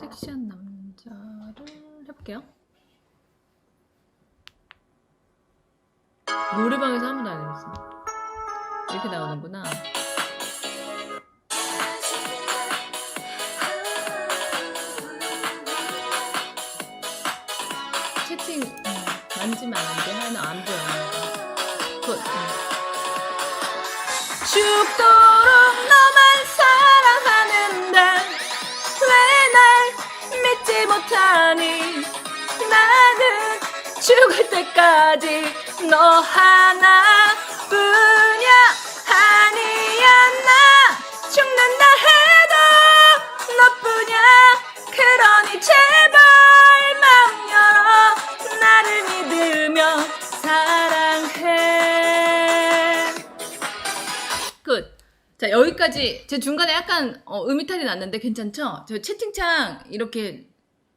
섹시한 남자를 해볼게요. 노래방에서 한 번도 안 해봤어. 이렇게 나오는구나. 채팅 음, 만지면 안 돼. 하나 안 보여. 굿. 음. 죽도 하니 나는 죽을 때까지 너 하나뿐이야. 아니야 나? 죽는다 해도 너뿐이야. 그러니 제발 마음 열어. 나를 믿으며 사랑해. 끝. 자, 여기까지. 제 중간에 약간 어, 음이탈이 났는데 괜찮죠? 저 채팅창 이렇게